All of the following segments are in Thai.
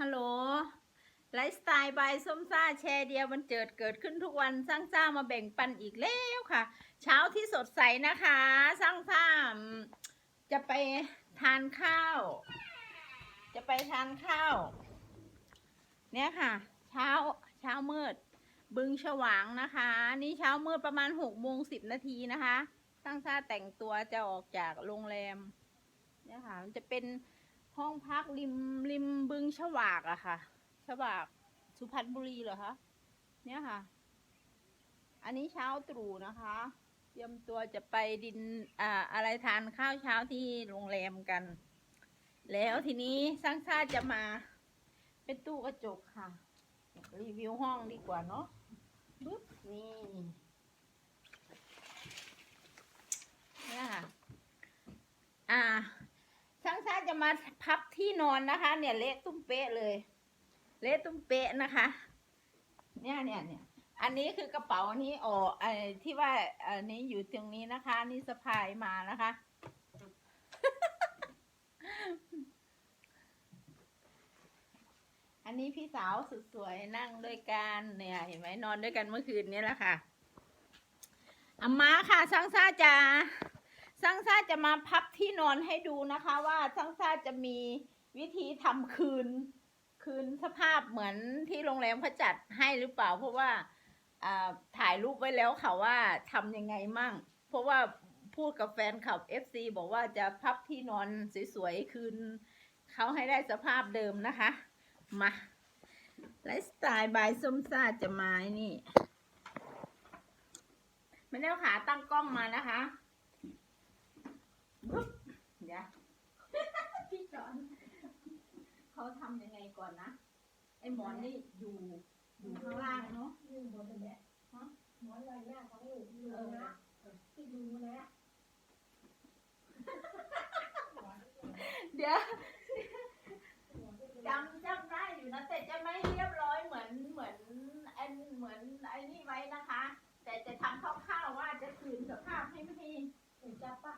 ฮัลโหล ไลฟ์สไตล์บายส้มซ่าแชร์เดียวมันเจิดเกิดขึ้นทุกวันสร้างซ่ามาแบ่งปันอีกแล้วค่ะ เช้าที่สดใสนะคะสร้างซ่าจะไปทานข้าว จะไปทานข้าว เนี่ยค่ะ เช้าเช้ามืด บึงฉวางนะคะ นี่เช้ามืดประมาณหกโมงสิบนาทีนะคะสร้างซ่าแต่งตัวจะออกจากโรงแรมเนี่ยค่ะมันจะเป็น ห้องพักริมริมบึงฉวากอะค่ะฉวากสุพรรณบุรีเหรอคะเนี่ยค่ะ อันนี้เช้าตรู่นะคะ เตรียมตัวจะไปดินอ่าอะไรทานข้าวเช้าที่โรงแรมกัน แล้วทีนี้สร้างชาติจะมาเป็นตู้กระจกค่ะ รีวิวห้องดีกว่าเนาะปึ๊บนี่เนี่ยค่ะ อ่า ช่างชาติจะมาพับที่นอนนะคะ เนี่ยเละตุ้มเป๊ะเลย เละตุ้มเป๊ะนะคะ เนี่ยเนี่ยเนี่ยอันนี้คือกระเป๋านี้ออไอ้ที่ว่าอันนี้อยู่ตรงนี้นะคะ นี่สะพายมานะคะ อันนี้พี่สาวสุดสวยนั่งด้วยกันเนี่ยเห็นไหมนอนด้วยกันเมื่อคืนนี้แหละค่ะอามาค่ะช่างซาจะ ช่างซ่าจะมาพับที่นอนให้ดูนะคะ ว่าช่างซ่าจะมีวิธีทำคืน คืนสภาพเหมือนที่โรงแรมเขาจัดให้หรือเปล่า เพราะว่าถ่ายรูปไว้แล้วค่ะว่าทำยังไงมั่ง เพราะว่าพูดกับแฟนคลับ FC บอกว่าจะพับที่นอนสวยๆคืนเขาให้ได้สภาพเดิมนะคะ มาไลฟ์สไตล์บายส้มซ่าจะมานี่ไม่ได้าขาตั้งกล้องมานะคะบึ๊บเดี๋ยว พี่จอนเขาทำยังไง ก่อนนะไอ้หมอนนี่อยู่อยู่ข้างล่างเนาะยืนบนแบบฮะหมอนลอยหน้าของหนูดูเออนะที่ดูนะเดี๋ยวจำจำได้อยู่นะแต่จะไม่เรียบร้อยเหมือนเหมือนไอ้เหมือนไอ้นี่ไว้นะคะ แต่จะทำคร่าวๆว่าจะคืนสภาพให้ไม่ให้เห็นจับปะ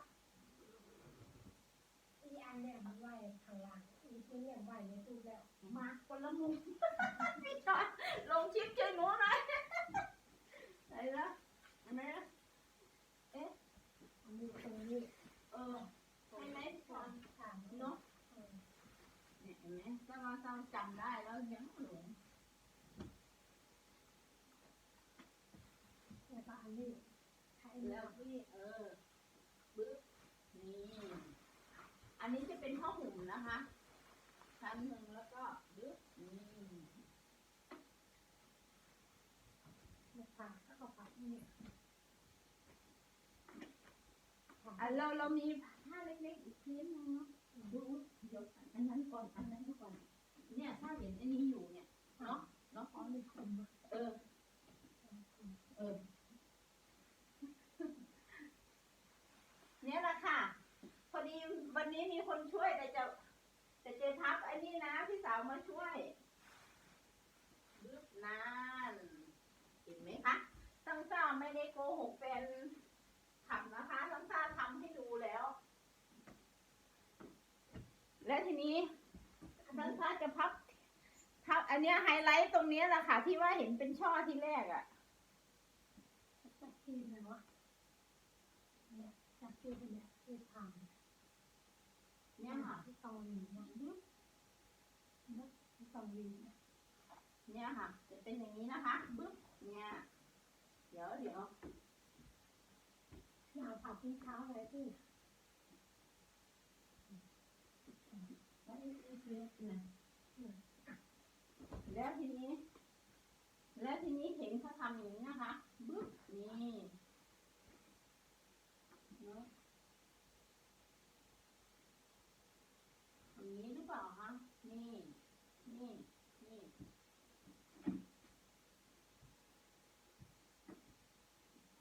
อีอันเนี่ยมันไหวข้างล่าง อีตัวเนี่ยไหวในตู้แล้วมาคนละมุมพี่ชอนลงชิปช่วยหนูหน่อยไหนละอันไหนละอันนี้ตรงนี้เออให้ไหมพี่ชอนถามเนาะเนี่ยเห็นไหมถ้ามาจำจำได้แล้วยังหลงแล้วก็อันนี้ใช้แล้แล้ววพี่เออปึ๊บนี่อันนี้จะเป็นผ้าห่มนะคะ ชั้นหนึ่งแล้วก็ปึ๊บนี่มาฝากก็ฝากนี่อะเราเรามีผ้าเล็กๆอีกพื้นนึงเนาะดูเดี๋ยวอันนั้นก่อนอันนั้นก่อน เนี่ยถ้าเห็นอันนี้อยู่เนี่ยเนาะเนาะอ๋อมีคุมเออ เออ เนี่ยแหละค่ะ พอดีวันนี้มีคนช่วยแต่จะแต่เจพับไอ้นี่นะพี่สาวมาช่วยบึ๊บนานเห็นไหมคะตั้งซ่าไม่ได้โกหกแฟนทำนะคะตั้งซ่าทำให้ดูแล้ว และทีนี้ตั้งซ่าจะพับพับอันเนี้ยไฮไลท์ตรงเนี้ยแหละค่ะ ที่ว่าเห็นเป็นช่อที่แรกอะจับที่เลยวะเนี่ยจับที่เนี่ยที่ทำเนี่ยค่ะที่ตองวีนะที่ ตองวีนะเนี่ยค่ะ จะเป็นอย่างนี้นะคะบึ๊บเนี่ยเดี๋ยวเดี๋ยวยาวผ่าที่เท้าอะไรที่แล้วอีกอีกนิดหนึงแล้วทีนี้ แล้วทีนี้เห็นเขาทำอย่างนี้นะคะบึ๊บนี่เนอะอย่างนี้หรือเปล่าคะนี่ นี่นี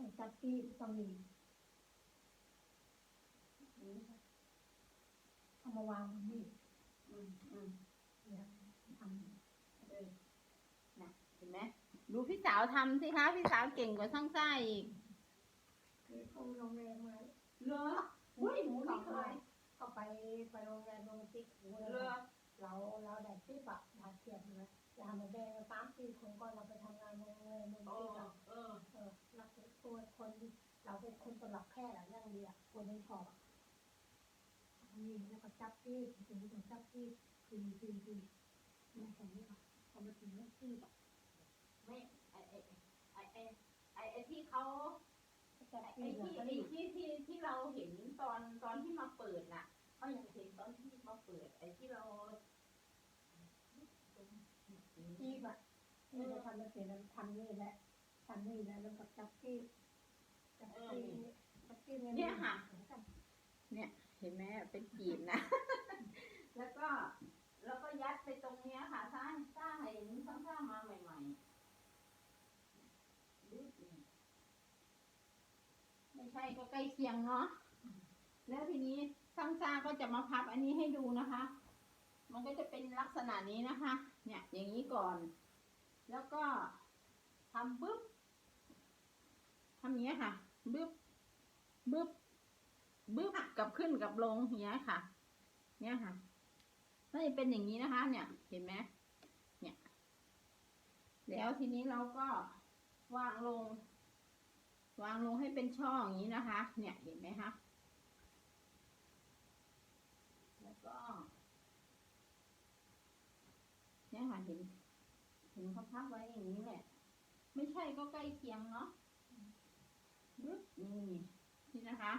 ่จับที่ตองวีนี่เอามาวางบนนี่อืมอืมเนี่ยทำเออนะเห็นไหมดูพี่สาวทำสิคะพี่สาวเก่งกว่าช่างซ่าอีกคือเข้าโรงแรมไว้เหรออุ้ยหนูไม่เคยก็ไปไปโรงแรมโรงติ๊กหัวเหรอเราเราได้ที่แบบบาดเจ็บนะยามาแดงสามสี่คนก่อนเราไปทำงานในเมืองมึงโอ้ที่เราเออเออเราเป็นตัวคนเราเป็นคนตลับแค่เรื่องเดียวคนในชอบนี่แล้วก็จับที่ถึงถึงจับที่คือคือคือในตรงนี้ค่ะพอมาถึงเรื่องที่แบบไม่ไอไอไอไอไอไอที่เขาไอที่ไอที่ที่ที่เราเห็นตอนตอนที่มาเปิดน่ะเขาอยากเห็นตอนที่มาเปิดไอที่เรา ที่แบบที่เราทำมาเสร็จแล้วทำนี่แหละทำนี่แล้วแล้วก็จับที่จับที่จับที่เนี่ยค่ะ เนี่ย เห็นไหมเป็นกีบนะ แล้วก็ แล้วก็ยัดไปตรงเนี้ยค่ะสร้างสร้างเห็นสร้างสร้างมาใหม่ๆดูสิไม่ใช่ก็ใกล้เคียงเนาะแล้วทีนี้สร้างสร้างก็จะมาพับอันนี้ให้ดูนะคะ มันก็จะเป็นลักษณะนี้นะคะ เนี่ยอย่างนี้ก่อน แล้วก็ทำบึ๊บทำอย่างนี้ยค่ะบึ๊บบึ๊บบึ๊บกับขึ้นกับลงอย่างเงี้ยค่ะ เนี่ยค่ะน่าจะเป็นอย่างนี้นะคะ เนี่ยเห็นไหมเนี่ย แล้วทีนี้เราก็วางลง วางลงให้เป็นช่องอย่างนี้นะคะ เนี่ยเห็นไหมคะ แล้วก็ เนี่ยค่ะเห็นเห็นเขาพับไว้อย่างนี้แหละ ไม่ใช่ก็ใกล้เคียงเนาะบึ๊บนี่นี่นะคะ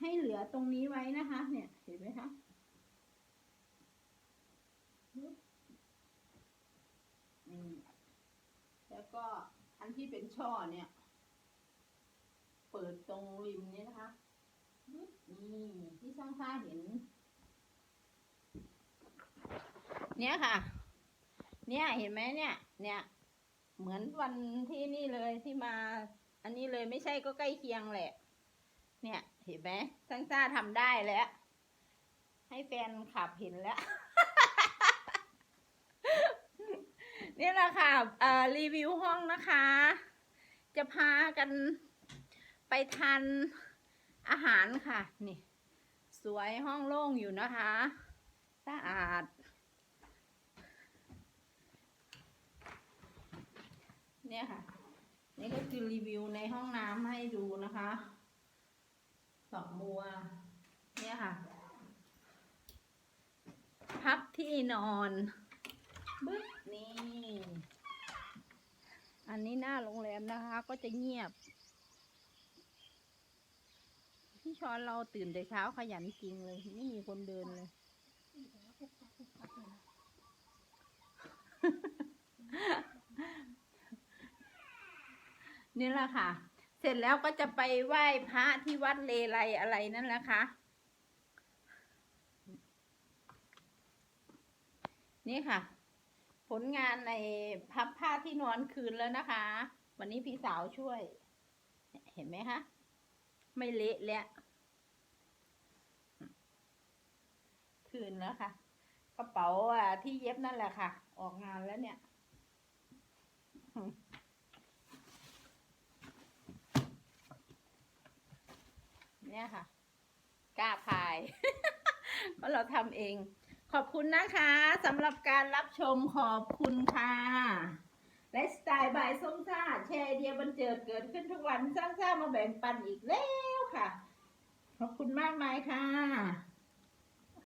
ให้เหลือตรงนี้ไว้นะคะ เนี่ย เห็นไหมคะนี่แล้วก็อันที่เป็นช่อเนี่ย เปิดตรงริมนี้นะคะนี่ที่ช่างฟ้าเห็น เนี่ยค่ะ เนี่ยเห็นไหมเนี่ย เนี่ย เหมือนวันที่นี่เลยที่มา อันนี้เลยไม่ใช่ก็ใกล้เคียงแหละ เนี่ย เห็นไหมซังซ่าทำได้แล้ว ให้แฟนขับเห็นแล้ว นี่แหละค่ะเอ่อรีวิวห้องนะคะ จะพากันไปทานอาหารค่ะ นี่ สวยห้องโล่งอยู่นะคะ สะอาด เนี่ยค่ะ นี่ก็คือรีวิวในห้องน้ำให้ดูนะคะดอกบัว เนี่ยค่ะ พับที่นอนบึ๊บนี่ อันนี้หน้าโรงแรมนะคะ ก็จะเงียบ พี่ช้อนเราตื่นแต่เช้าขยันจริงเลย ไม่มีคนเดินเลย นี่แหละค่ะ เสร็จแล้วก็จะไปไหว้พระที่วัดเลไลอะไรนั่นแหละค่ะ นี่ค่ะ ผลงานในพับผ้าที่นอนคืนแล้วนะคะ วันนี้พี่สาวช่วย เห็นไหมคะ ไม่เละแล้วคืนแล้วค่ะกระเป๋าอะที่เย็บนั่นแหละค่ะ ออกงานแล้วเนี่ย เนี่ยค่ะ กล้าพายเพราะเราทำเอง ขอบคุณนะคะสำหรับการรับชมขอบคุณค่ะไลฟ์สไตล์บายส้มซ่าแชร์ไอเดียบันเจิดเกิดขึ้นทุกวันสร้างซ่ามาแบ่งปันอีกแล้วค่ะ ขอบคุณมากมายค่ะ